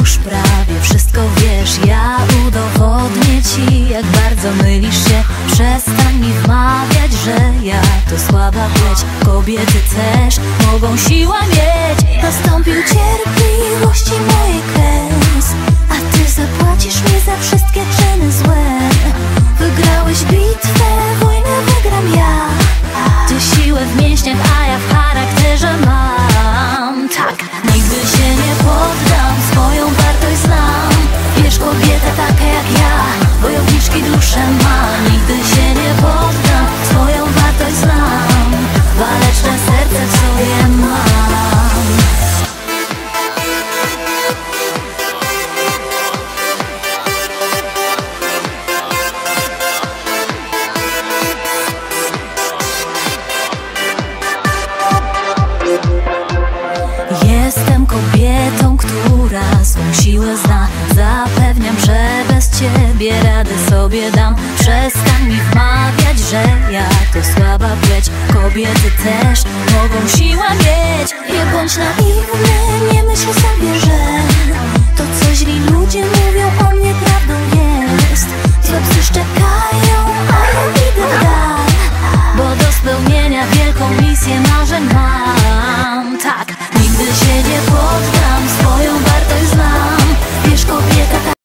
już prawie wszystko wiesz. Ja udowodnię ci jak bardzo mylisz się. Przestań mi wmawiać, że ja to słaba pleć Kobiety też mogą siła mieć. Nastąpił cierpliwości mojej kres A ty zapłacisz mi za wszystkie czyny złe. Wygrałeś bitwę, wojnę wygram ja. Ty siłę w mięśniach, siłę zna Zapewniam, że bez ciebie radę sobie dam. Przestań mi wmawiać, że ja to słaba płeć. Kobiety też mogą siłę mieć. Nie bądź naiwny, nie myśl sobie, że To co źli ludzie mówią